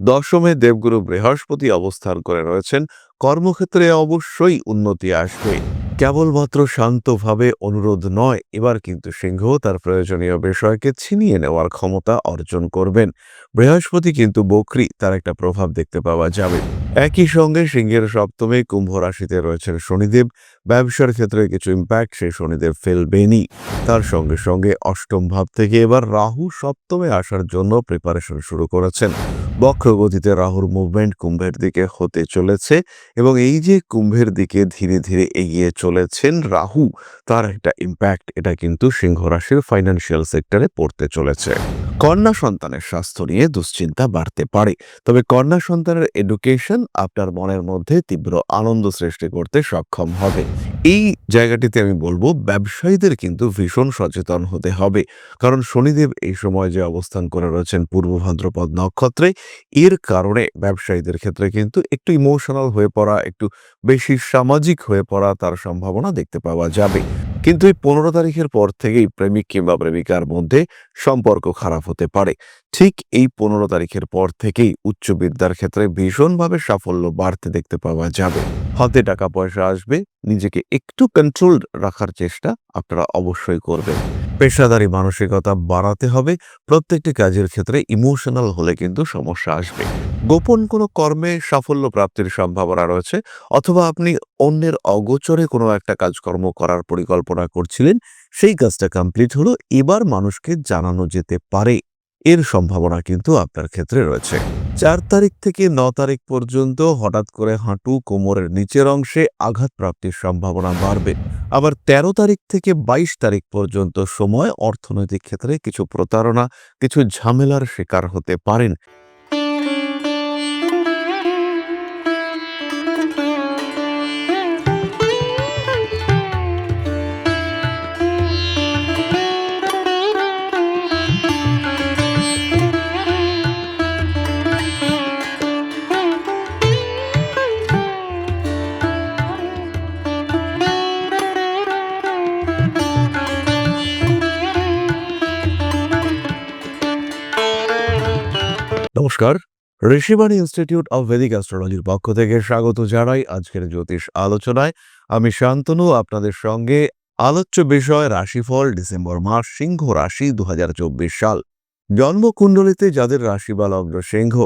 দশমে দেবগুরু বৃহস্পতি অবস্থান করে রয়েছেন। কর্মক্ষেত্রে অবশ্যই উন্নতি আসবে। কেবলমাত্র শান্তভাবে অনুরোধ নয়, এবার কিন্তু সিংহ তার প্রয়োজনীয় বিষয়কে ছিনিয়ে নেওয়ার ক্ষমতা অর্জন করবেন। বৃহস্পতি কিন্তু বকরি, তার একটা প্রভাব দেখতে পাওয়া যাবে। একই সঙ্গে সিংহের সপ্তমে কুম্ভ রাশিতে রয়েছেন শনিদেব। ব্যবসার ক্ষেত্রে কিছু ইম্প্যাক্ট সেই শনিদেব ফেলবেনই। তার সঙ্গে সঙ্গে অষ্টম ভাব থেকে এবার রাহু সপ্তমে আসার জন্য প্রিপারেশন শুরু করেছেন। বক্রগতিতে রাহুর মুভমেন্ট কুম্ভের দিকে হতে চলেছে এবং এই যে কুম্ভের দিকে ধীরে ধীরে এগিয়ে চলেছেন রাহু, তার একটা ইম্প্যাক্ট এটা কিন্তু সিংহ রাশির ফাইন্যান্সিয়াল সেক্টরে পড়তে চলেছে। কন্যা সন্তানের স্বাস্থ্য নিয়ে দুশ্চিন্তা বাড়তে পারে। তবে কন্যা সন্তানের এডুকেশন আপনার মনের মধ্যে তীব্র আনন্দ সৃষ্টি করতে সক্ষম হবে। এই জায়গাটিতে আমি বলব, ব্যবসায়ীদের কিন্তু ভীষণ সচেতন হতে হবে। কারণ শনিদেব এই সময় যে অবস্থান করে রয়েছেন পূর্ব ভাদ্রপদ নক্ষত্রে, এর কারণে ব্যবসায়ীদের ক্ষেত্রে কিন্তু একটু ইমোশনাল হয়ে পড়া, একটু বেশি সামাজিক হয়ে পড়া তার সম্ভাবনা দেখতে পাওয়া যাবে। কিন্তু এই পনেরো তারিখের পর থেকেই প্রেমিক কিংবা প্রেমিকার মধ্যে সম্পর্ক খারাপ হতে পারে। ঠিক এই পনেরো তারিখের পর থেকেই উচ্চ বিদ্যার ক্ষেত্রে ভীষণভাবে সাফল্য বাড়তে দেখতে পাওয়া যাবে। হাতে টাকা পয়সা আসবে, নিজেকে একটু কন্ট্রোল রাখার চেষ্টা আপনারা অবশ্যই করবেন। পেশাদারি মানসিকতা বাড়াতে হবে, প্রত্যেকটি কাজের ক্ষেত্রে ইমোশনাল হলে কিন্তু সমস্যা আসবে। গোপন কোনো কর্মে সাফল্য প্রাপ্তির সম্ভাবনা রয়েছে? অথবা আপনি অন্যের অগোচরে কোনো একটা কাজকর্ম করার পরিকল্পনা করছিলেন, সেই কাজটা কমপ্লিট হলো, এবার মানুষকে জানানো যেতে পারে। এর সম্ভাবনা কিন্তু আপনার ক্ষেত্রে রয়েছে। চার তারিখ থেকে ন তারিখ পর্যন্ত হঠাৎ করে হাঁটু কোমরের নিচের অংশে আঘাত প্রাপ্তির সম্ভাবনা বাড়বে। আবার ১৩ তারিখ থেকে ২২ তারিখ পর্যন্ত সময় অর্থনৈতিক ক্ষেত্রে কিছু প্রতারণা, কিছু ঝামেলার শিকার হতে পারেন। নমস্কার। ঋষিবাণী ইনস্টিটিউট অব ভেদিক অ্যাস্ট্রোলজির পক্ষ থেকে স্বাগত জানাই আজকের জ্যোতিষ আলোচনায়। আমি শান্তনু, আপনাদের সঙ্গে আলোচ্য বিষয় রাশিফল, ডিসেম্বর মাস, সিংহ রাশি দু হাজার চব্বিশ সাল। জন্মকুণ্ডলিতে যাদের রাশি বা লগ্ন সিংহ,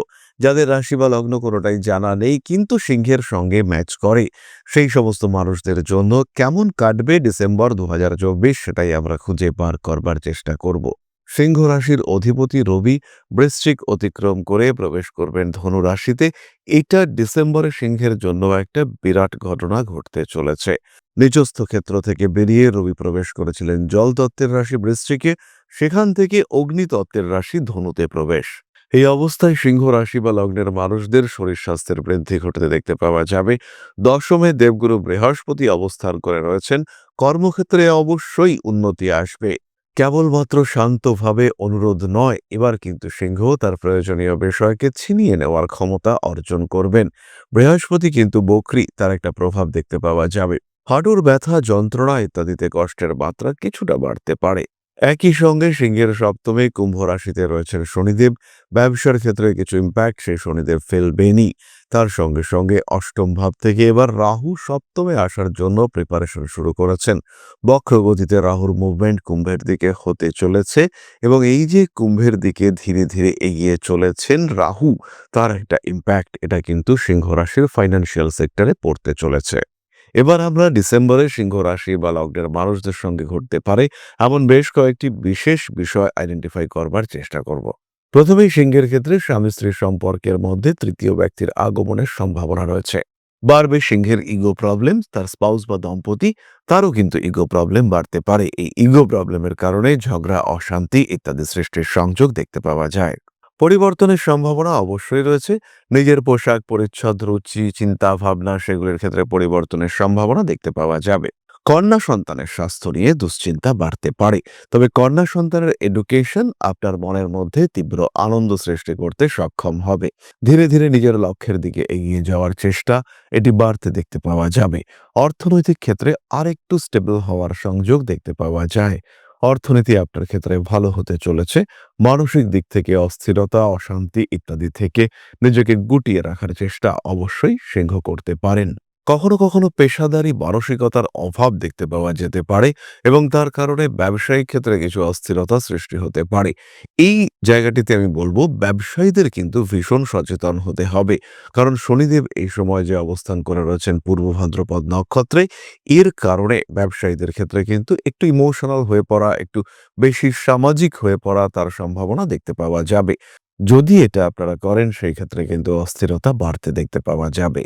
যাদের রাশি বা লগ্ন কোনোটাই জানা নেই, কিন্তু সিংহের সঙ্গে ম্যাচ করে। সেই সমস্ত মানুষদের জন্য কেমন কাটবে ডিসেম্বর দু হাজার চব্বিশ, সেটাই আমরা খুঁজে বার করবার চেষ্টা করব। সিংহ রাশির অধিপতি রবি বৃশ্চিক অতিক্রম করে প্রবেশ করবেন ধনু রাশিতে। এটা ডিসেম্বরে সিংহের জন্য একটা বিরাট ঘটনা ঘটতে চলেছে। নিজস্থ ক্ষেত্র থেকে বেরিয়ে রবি প্রবেশ করেছিলেন জল তত্ত্বের রাশি বৃশ্চিকে। সেখান থেকে অগ্নিতত্ত্বের রাশি ধনুতে প্রবেশ। এই অবস্থায় সিংহ রাশি বা লগ্নের মানুষদের শরীর স্বাস্থ্যের বৃদ্ধি ঘটতে দেখতে পাওয়া যাবে। দশমে দেবগুরু বৃহস্পতি অবস্থান করে রয়েছেন। কর্মক্ষেত্রে অবশ্যই উন্নতি আসবে। কেবলমাত্র শান্তভাবে অনুরোধ নয়, এবার কিন্তু সিংহ তার প্রয়োজনীয় বিষয়কে ছিনিয়ে নেওয়ার ক্ষমতা অর্জন করবেন। বৃহস্পতি কিন্তু বকরি, তার একটা প্রভাব দেখতে পাওয়া যাবে। হাঁটুর ব্যথা, যন্ত্রণা ইত্যাদিতে কষ্টের মাত্রা কিছুটা বাড়তে পারে। একই সঙ্গে সিংহের সপ্তমে কুম্ভ রাশিতে রয়েছেন শনিদেব। ব্যবসার ক্ষেত্রে কিছু ইম্প্যাক্ট সেই শনিদেব ফেলবেনই। তার সঙ্গে সঙ্গে অষ্টম ভাব থেকে এবার রাহু সপ্তমে আসার জন্য প্রিপারেশন শুরু করেছেন। বক্রগতিতে রাহুর মুভমেন্ট কুম্ভের দিকে হতে চলেছে এবং এই যে কুম্ভের দিকে ধীরে ধীরে এগিয়ে চলেছেন রাহু, তার একটা ইম্প্যাক্ট এটা কিন্তু সিংহ রাশির ফাইন্যান্সিয়াল সেক্টরে পড়তে চলেছে। এবার আমরা ডিসেম্বরে সিংহ রাশি বা লগ্নের মানুষদের সঙ্গে ঘটতে পারে এমন বেশ কয়েকটি বিশেষ বিষয় আইডেন্টিফাই করবার চেষ্টা করব। প্রথমেই সিংহের ক্ষেত্রে স্বামী স্ত্রীর সম্পর্কের মধ্যে তৃতীয় ব্যক্তির আগমনের সম্ভাবনা রয়েছে। বাড়বে সিংহের ইগো প্রবলেম তার স্পাউস বা দম্পতি, তারও কিন্তু ইগো প্রবলেম বাড়তে পারে। এই ইগো প্রবলেমের কারণে ঝগড়া, অশান্তি ইত্যাদি সৃষ্টির সংযোগ দেখতে পাওয়া যায়। পরিবর্তনের সম্ভাবনা অবশ্যই রয়েছে। নিজের পোশাক, পরিচ্ছদ, রুচি চিন্তা ভাবনা সেগুলির ক্ষেত্রে পরিবর্তনের সম্ভাবনা দেখতে পাওয়া যাবে। কন্যা সন্তানের স্বাস্থ্য নিয়ে দুশ্চিন্তা বাড়তে পারে। তবে কন্যা সন্তানের এডুকেশন আপনার মনের মধ্যে তীব্র আনন্দ সৃষ্টি করতে সক্ষম হবে। ধীরে ধীরে নিজের লক্ষ্যের দিকে এগিয়ে যাওয়ার চেষ্টা, এটি বাড়তে দেখতে পাওয়া যাবে। অর্থনৈতিক ক্ষেত্রে আরেকটু স্টেবল হওয়ার সংযোগ দেখতে পাওয়া যায়। অর্থনীতি আপনার ক্ষেত্রে ভালো হতে চলেছে। মানসিক দিক থেকে অস্থিরতা, অশান্তি ইত্যাদি থেকে নিজেকে গুটিয়ে রাখার চেষ্টা অবশ্যই সিংহ করতে পারেন। কখনো কখনো পেশাদারি মানসিকতার অভাব দেখতে পাওয়া যেতে পারে এবং তার কারণে ব্যবসায়িক ক্ষেত্রে কিছু অস্থিরতা সৃষ্টি হতে পারে। এই জায়গাটিতে আমি বলব, ব্যবসায়ীদের কিন্তু ভীষণ সচেতন হতে হবে। কারণ শনিদেব এই সময় যে অবস্থান করে রয়েছেন পূর্ব ভাদ্রপদ নক্ষত্রে, এর কারণে ব্যবসায়ীদের ক্ষেত্রে কিন্তু একটু ইমোশনাল হয়ে পড়া, একটু বেশি সামাজিক হয়ে পড়া তার সম্ভাবনা দেখতে পাওয়া যাবে। যদি এটা আপনারা করেন, সেই ক্ষেত্রে কিন্তু অস্থিরতা বাড়তে দেখতে পাওয়া যাবে।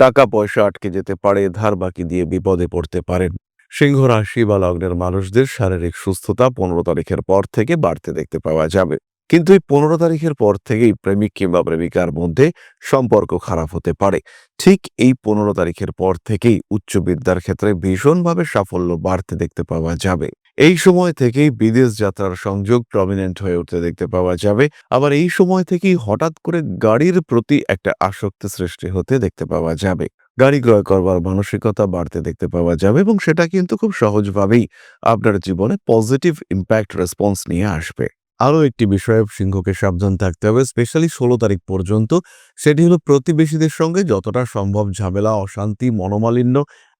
টাকা পয়সা আটকে যেতে পারে ধার বাকি দিয়ে বিপদে পড়তে পারেন। সিংহ রাশি বা লগ্নের মানুষদের শারীরিক সুস্থতা পনেরো তারিখের পর থেকে বাড়তে দেখতে পাওয়া যাবে। কিন্তু এই পনেরো তারিখের পর থেকেই প্রেমিক কিংবা প্রেমিকার মধ্যে সম্পর্ক খারাপ হতে পারে। ঠিক এই পনেরো তারিখের পর থেকেই উচ্চ বিদ্যার ক্ষেত্রে ভীষণভাবে সাফল্য বাড়তে দেখতে পাওয়া যাবে। এই সময় থেকেই বিদেশ যাত্রার সংযোগ প্রমিনেন্ট হয়ে উঠতে দেখতে পাওয়া যাবে। আবার এই সময় থেকেই হঠাৎ করে গাড়ির প্রতি একটা আসক্তি সৃষ্টি হতে দেখতে পাওয়া যাবে। গাড়ি ক্রয় করবার মানসিকতা বাড়তে দেখতে পাওয়া যাবে এবং সেটা কিন্তু খুব সহজভাবেই আপনার জীবনে পজিটিভ ইম্প্যাক্ট রেসপন্স নিয়ে আসবে। আরও একটি বিষয়ে সিংহকে সাবধান থাকতে হবে স্পেশালি ষোলো তারিখ পর্যন্ত। সেটি হলো প্রতিবেশীদের সঙ্গে যতটা সম্ভব ঝামেলা, অশান্তি, মনোমালিন্য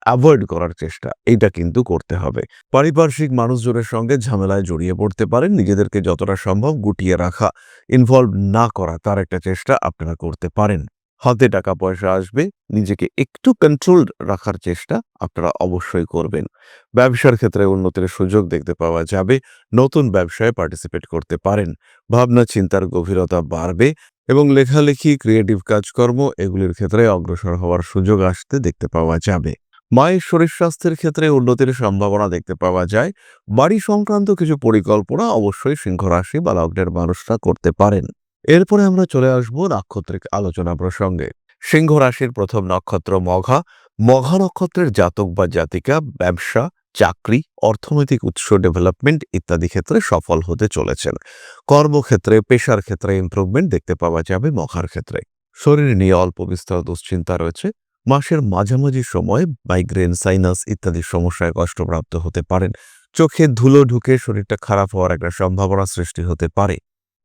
অ্যাভয়েড করার চেষ্টা এটা কিন্তু করতে হবে। পারিপার্শ্বিক মানুষজনের সঙ্গে ঝামেলায় জড়িয়ে পড়তে পারেন, নিজেদেরকে যতটা সম্ভব গুটিয়ে রাখা ইনভলভ না করা, তার একটা চেষ্টা আপনারা করতে পারেন। হাতে টাকা পয়সা আসবে, নিজেকে একটু কন্ট্রোল রাখার চেষ্টা আপনারা অবশ্যই করবেন। ব্যবসার ক্ষেত্রে উন্নতির সুযোগ দেখতে পাওয়া যাবে, নতুন ব্যবসায় পার্টিসিপেট করতে পারেন। ভাবনা চিন্তার গভীরতা বাড়বে এবং লেখালেখি ক্রিয়েটিভ কাজকর্ম, এগুলির ক্ষেত্রে অগ্রসর হওয়ার সুযোগ আসতে দেখতে পাওয়া যাবে। মায়ের শরীর স্বাস্থ্যের ক্ষেত্রে উন্নতির সম্ভাবনা দেখতে পাওয়া যায়। বাড়ি সংক্রান্ত কিছু পরিকল্পনা অবশ্যই সিংহ রাশি বা লগ্নের মানুষরা করতে পারেন। এরপরে আমরা চলে আসব নাক্ষত্রিক আলোচনা প্রসঙ্গে। সিংহ রাশির প্রথম নক্ষত্র মঘা। মঘা নক্ষত্রের জাতক বা জাতিকা, ব্যবসা, চাকরি, অর্থনৈতিক উৎস ডেভেলপমেন্ট ইত্যাদি ক্ষেত্রে সফল হতে চলেছেন। কর্মক্ষেত্রে, পেশার ক্ষেত্রে ইমপ্রুভমেন্ট দেখতে পাওয়া যাবে মঘার ক্ষেত্রে। শরীর নিয়ে অল্প বিস্তর দুশ্চিন্তা রয়েছে। মাসের মাঝামাঝি সময়ে মাইগ্রেন সাইনাস ইত্যাদি সমস্যায় কষ্টপ্রাপ্ত হতে পারেন। চোখে ধুলো ঢুকে শরীরটা খারাপ হওয়ার একটা সম্ভাবনা সৃষ্টি হতে পারে।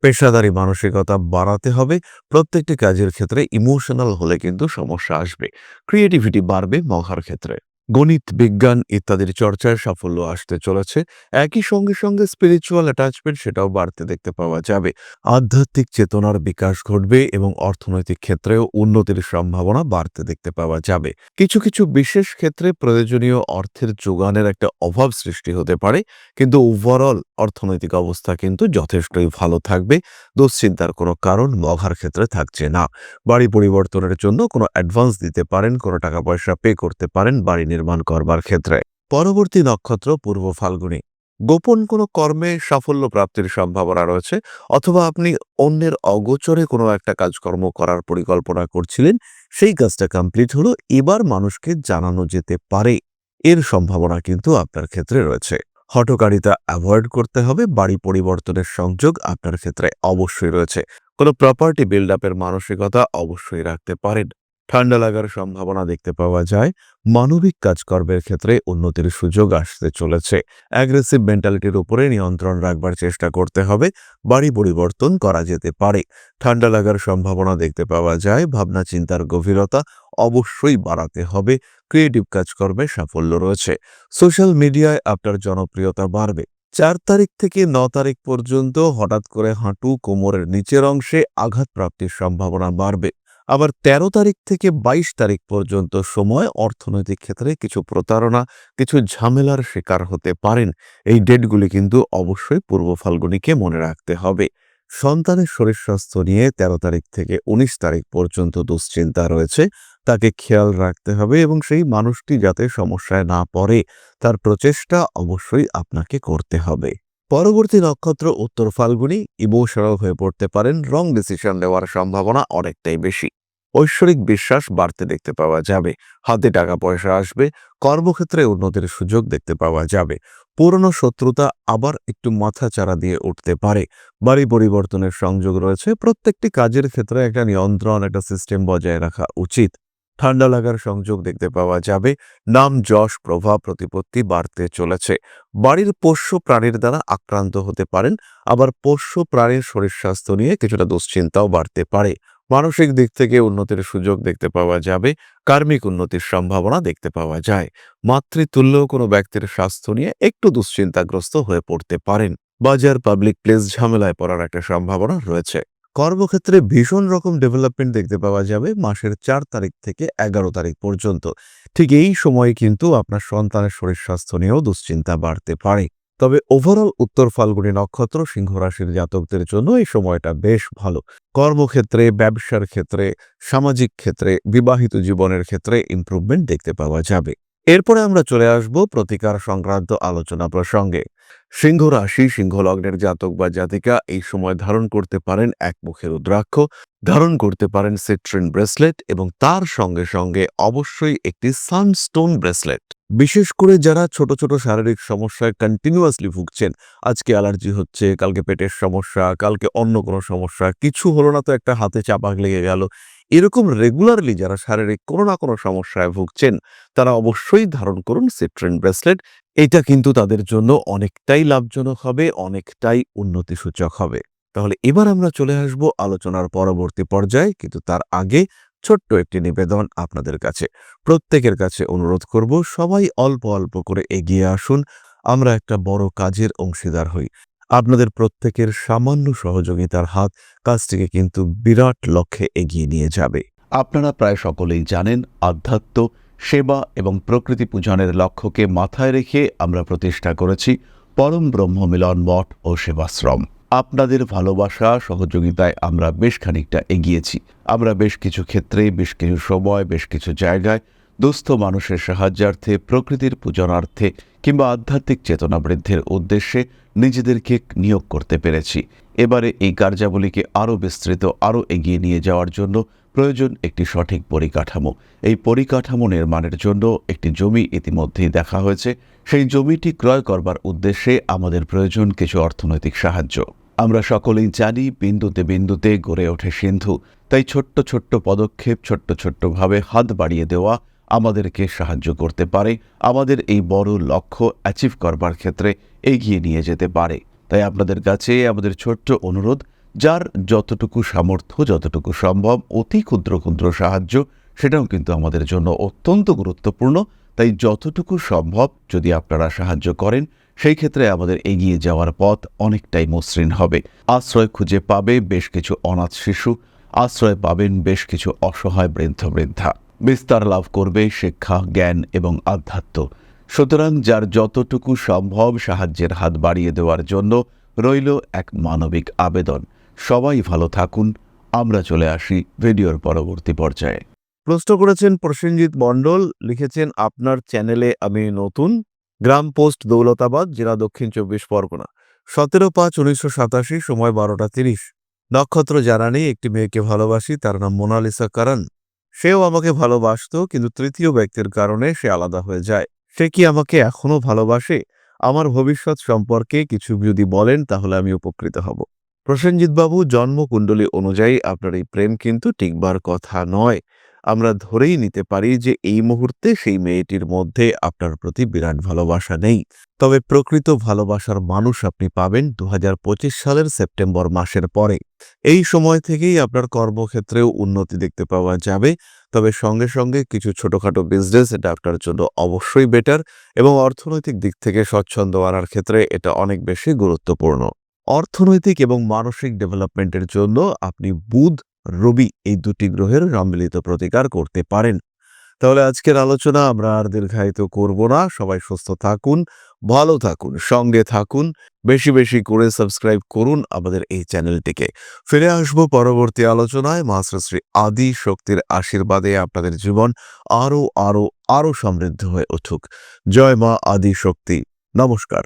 পেশাদারি মানসিকতা বাড়াতে হবে। প্রত্যেকটি কাজের ক্ষেত্রে ইমোশনাল হলে কিন্তু সমস্যা আসবে। ক্রিয়েটিভিটি বাড়বে মহার ক্ষেত্রে। গণিত, বিজ্ঞান ইত্যাদির চর্চায় সাফল্য আসতে চলেছে। একই সঙ্গে সঙ্গে স্পিরিচুয়াল অ্যাটাচমেন্ট সেটাও বাড়তে দেখতে পাওয়া যাবে। আধ্যাত্মিক চেতনার বিকাশ ঘটবে এবং অর্থনৈতিক ক্ষেত্রেও উন্নতির সম্ভাবনা বাড়তে দেখতে পাওয়া যাবে। কিছু কিছু বিশেষ ক্ষেত্রে প্রয়োজনীয় অর্থের যোগানের একটা অভাব সৃষ্টি হতে পারে, কিন্তু ওভারঅল অর্থনৈতিক অবস্থা কিন্তু যথেষ্টই ভালো থাকবে। দুশ্চিন্তার কোনো কারণ মঘার ক্ষেত্রে থাকছে না। বাড়ি পরিবর্তনের জন্য কোনো অ্যাডভান্স দিতে পারেন, কোনো টাকা পয়সা পে করতে পারেন, বাড়ি নির্মাণ করবার ক্ষেত্রে। পরবর্তী নক্ষত্র, পূর্ব ফাল্গুনী। গোপন কোনো কর্মে সাফল্য প্রাপ্তির সম্ভাবনা রয়েছে, অথবা আপনি অন্যের অগোচরে কোনো একটা কাজকর্ম করার পরিকল্পনা করছিলেন, সেই কাজটা কমপ্লিট হলো, এবার মানুষকে জানানো যেতে পারে। এর সম্ভাবনা কিন্তু আপনার ক্ষেত্রে রয়েছে। হটকারিতা অ্যাভয়েড করতে হবে, বাড়ি পরিবর্তনের সংযোগ আপনার ক্ষেত্রে অবশ্যই রয়েছে। কোনো প্রপার্টি বিল্ড আপের মানসিকতা অবশ্যই রাখতে পারেন। ঠান্ডা লাগার সম্ভাবনা দেখতে পাওয়া যায়। মানবিক কাজকর্মের ক্ষেত্রে উন্নতির সুযোগ আসতে চলেছে। অ্যাগ্রেসিভ মেন্টালিটির উপরে নিয়ন্ত্রণ রাখবার চেষ্টা করতে হবে। বাড়ি পরিবর্তন করা যেতে পারে। ঠান্ডা লাগার সম্ভাবনা দেখতে পাওয়া যায়। ভাবনা চিন্তার গভীরতা অবশ্যই বাড়াতে হবে। ক্রিয়েটিভ কাজকর্মে সাফল্য রয়েছে। সোশ্যাল মিডিয়ায় আপনার জনপ্রিয়তা বাড়বে। চার তারিখ থেকে ন তারিখ পর্যন্ত হঠাৎ করে হাঁটু কোমরের নিচের অংশে আঘাত প্রাপ্তির সম্ভাবনা বাড়বে। আবার ১৩ তারিখ থেকে ২২ তারিখ পর্যন্ত সময় অর্থনৈতিক ক্ষেত্রে কিছু প্রতারণা, কিছু ঝামেলার শিকার হতে পারেন। এই ডেটগুলি কিন্তু অবশ্যই পূর্ব ফাল্গুনিকে মনে রাখতে হবে। সন্তানের শরীর স্বাস্থ্য নিয়ে ১৩ তারিখ থেকে ১৯ তারিখ পর্যন্ত দুশ্চিন্তা রয়েছে। তাকে খেয়াল রাখতে হবে এবং সেই মানুষটি যাতে সমস্যায় না পড়ে, তার প্রচেষ্টা অবশ্যই আপনাকে করতে হবে। পরবর্তী নক্ষত্র উত্তর ফাল্গুনি ইমোশনাল হয়ে পড়তে পারেন, রং ডিসিশন নেওয়ার সম্ভাবনা অনেকটাই বেশি। ঐশ্বরিক বিশ্বাস বাড়তে দেখতে পাওয়া যাবে, হাতে টাকা পয়সা আসবে, কর্মক্ষেত্রে উন্নতির সুযোগ দেখতে পাওয়া যাবে। পুরনো শত্রুতা আবার একটু মাথা চারা দিয়ে উঠতে পারে। বাড়ি পরিবর্তনের সংযোগ রয়েছে, প্রত্যেকটি কাজের ক্ষেত্রে একটা নিয়ন্ত্রণ, একটা সিস্টেম বজায় রাখা উচিত। ঠান্ডা লাগার সংযোগ দেখতে পাওয়া যাবে। নাম যশ, প্রভাব, প্রতিপত্তি বাড়তে চলেছে। বাড়ির পোষ্য প্রাণীর দ্বারা আক্রান্ত হতে পারেন। আবার পোষ্য প্রাণীর শরীর স্বাস্থ্য নিয়ে কিছুটা দুশ্চিন্তাও বাড়তে পারে। মানসিক দিক থেকে উন্নতির সুযোগ দেখতে পাওয়া যাবে। কার্মিক উন্নতির সম্ভাবনা দেখতে পাওয়া যায়। মাতৃতুল্য কোনো ব্যক্তির স্বাস্থ্য নিয়ে একটু দুশ্চিন্তাগ্রস্ত হয়ে পড়তে পারেন। বাজার, পাবলিক প্লেস ঝামেলায় পড়ার একটা সম্ভাবনা রয়েছে। কর্মক্ষেত্রে ভীষণ রকম ডেভেলপমেন্ট দেখতে পাওয়া যাবে মাসের চার তারিখ থেকে এগারো তারিখ পর্যন্ত। ঠিক এই সময়ে কিন্তু আপনার সন্তানের শরীর স্বাস্থ্য নিয়েও দুশ্চিন্তা বাড়তে পারে। তবে ওভারঅল উত্তর ফাল্গুনী নক্ষত্র সিংহ রাশির জাতকদের জন্য এই সময়টা বেশ ভালো। কর্মক্ষেত্রে, ব্যবসার ক্ষেত্রে, সামাজিক ক্ষেত্রে, বিবাহিত জীবনের ক্ষেত্রে ইমপ্রুভমেন্ট দেখতে পাওয়া যাবে। এরপরে আমরা চলে আসব প্রতিকার সংক্রান্ত আলোচনা প্রসঙ্গে। সিংহ রাশি, সিংহ লগ্নের জাতক বা জাতিকা এই সময় ধারণ করতে পারেন এক মুখের রুদ্রাক্ষ, ধারণ করতে পারেন সিট্রিন ব্রেসলেট এবং তার সঙ্গে সঙ্গে অবশ্যই একটি সানস্টোন ব্রেসলেট। বিশেষ করে যারা ছোট ছোট শারীরিক সমস্যায় কন্টিনিউয়াসলি ভুগছেন, আজকে অ্যালার্জি হচ্ছে, কালকে পেটের সমস্যা, কালকে অন্য কোনো সমস্যা, কিছু হলো না তো একটা হাতে চাপাক লেগে গেল এরকম রেগুলারলি যারা শারীরিক কোনো না কোনো সমস্যায় ভুগছেন, তারা অবশ্যই ধারণ করুন সিট্রিন ব্রেসলেট এটা কিন্তু তাদের জন্য অনেকটাই লাভজনক হবে, অনেকটাই উন্নতি সূচক হবে। তাহলে এবার আমরা চলে আসব আলোচনার পরবর্তী পর্যায়ে, কিন্তু তার আগে ছোট্ট একটি নিবেদন আপনাদের কাছে। প্রত্যেকের কাছে অনুরোধ করব, সবাই অল্প অল্প করে এগিয়ে আসুন। আমরা একটা বড় কাজের অংশীদার হই। আপনাদের প্রত্যেকের সামান্য সহযোগিতার হাত কাজটিকে কিন্তু বিরাট লক্ষ্যে এগিয়ে নিয়ে যাবে। আপনারা প্রায় সকলেই জানেন, আধ্যাত্ম, সেবা এবং প্রকৃতি পূজনের লক্ষ্যকে মাথায় রেখে আমরা প্রতিষ্ঠা করেছি পরম ব্রহ্ম মিলন মঠ ও সেবাশ্রম। আপনাদের ভালোবাসা, সহযোগিতায় আমরা বেশ খানিকটা এগিয়েছি। আমরা বেশ কিছু ক্ষেত্রে, বেশ কিছু সময়, বেশ কিছু জায়গায় দুস্থ মানুষের সাহায্যার্থে, প্রকৃতির পূজনার্থে কিংবা আধ্যাত্মিক চেতনা বৃদ্ধির উদ্দেশ্যে নিজেদেরকে নিয়োগ করতে পেরেছি। এবারে এই কার্যাবলীকে আরও বিস্তৃত, আরও এগিয়ে নিয়ে যাওয়ার জন্য প্রয়োজন একটি সঠিক পরিকাঠামো। এই পরিকাঠামো নির্মাণের জন্য একটি জমি ইতিমধ্যেই দেখা হয়েছে। সেই জমিটি ক্রয় করবার উদ্দেশ্যে আমাদের প্রয়োজন কিছু অর্থনৈতিক সাহায্য। আমরা সকলেই জানি, বিন্দুতে বিন্দুতে গড়ে ওঠে সিন্ধু। তাই ছোট্ট ছোট্ট পদক্ষেপ, ছোট্ট ছোট্টভাবে হাত বাড়িয়ে দেওয়া আমাদেরকে সাহায্য করতে পারে। আমাদের এই বড় লক্ষ্য অ্যাচিভ করবার ক্ষেত্রে এগিয়ে নিয়ে যেতে পারে। তাই আপনাদের কাছে আমাদের ছোট্ট অনুরোধ, যার যতটুকু সামর্থ্য, যতটুকু সম্ভব অতি ক্ষুদ্র ক্ষুদ্র সাহায্য, সেটাও কিন্তু আমাদের জন্য অত্যন্ত গুরুত্বপূর্ণ। তাই যতটুকু সম্ভব যদি আপনারা সাহায্য করেন, সেই ক্ষেত্রে আমাদের এগিয়ে যাওয়ার পথ অনেকটাই মসৃণ হবে। আশ্রয় খুঁজে পাবে বেশ কিছু অনাথ শিশু, আশ্রয় পাবেন বেশ কিছু অসহায় বৃদ্ধ বৃদ্ধা। বিস্তার লাভ করবে শিক্ষা, জ্ঞান এবং আধ্যাত্ম। সুতরাং যার যতটুকু সম্ভব সাহায্যের হাত বাড়িয়ে দেওয়ার জন্য রইল এক মানবিক আবেদন। সবাই ভালো থাকুন। আমরা চলে আসি ভিডিওর পরবর্তী পর্যায়ে। প্রশ্ন করেছেন প্রসেনজিৎ মণ্ডল, লিখেছেন, আপনার চ্যানেলে আমি নতুন। গ্রাম পোস্ট দৌলতাবাদ, জেলা দক্ষিণ চব্বিশ পরগনা। সতেরো পাঁচ উনিশশো সাতাশি, সময় বারোটা তিরিশ। নক্ষত্র জানা নেই একটি মেয়েকে ভালোবাসি, তার নাম মোনালিসা কারণ সেও আমাকে ভালোবাসত, কিন্তু তৃতীয় ব্যক্তির কারণে সে আলাদা হয়ে যায়। সে কি আমাকে এখনও ভালোবাসে? আমার ভবিষ্যৎ সম্পর্কে কিছু যদি বলেন, তাহলে আমি উপকৃত হব। প্রসেনজিৎবাবু জন্মকুণ্ডলী অনুযায়ী আপনার এই প্রেম কিন্তু টিকবার কথা নয়। আমরা ধরেই নিতে পারি যে এই মুহূর্তে সেই মেয়েটির মধ্যে আপনার প্রতি বিরাট ভালোবাসা নেই। তবে প্রকৃত ভালোবাসার মানুষ আপনি পাবেন দু হাজার পঁচিশ সালের সেপ্টেম্বর মাসের পরে। এই সময় থেকেই আপনার কর্মক্ষেত্রেও উন্নতি দেখতে পাওয়া যাবে। তবে সঙ্গে সঙ্গে কিছু ছোটখাটো বিজনেস এটা আপনার জন্য অবশ্যই বেটার এবং অর্থনৈতিক দিক থেকে স্বচ্ছন্দ আনার ক্ষেত্রে এটা অনেক বেশি গুরুত্বপূর্ণ। অর্থনৈতিক এবং মানসিক ডেভেলপমেন্টের জন্য আপনি বুধ রবি এই দুটি গ্রহের সম্মিলিত প্রতিকার করতে পারেন। তাহলে আজকের আলোচনা আমরা আর দীর্ঘায়িত করব না। সবাই সুস্থ থাকুন, ভালো থাকুন, সঙ্গে থাকুন, বেশি বেশি করে সাবস্ক্রাইব করুন আমাদের এই চ্যানেলটিকে। ফিরে আসব পরবর্তী আলোচনায়। মাস্টার আদি শক্তির আশীর্বাদে আপনাদের জীবন আরও আরও আরও সমৃদ্ধ হয়ে উঠুক। জয় মা আদি শক্তি। নমস্কার।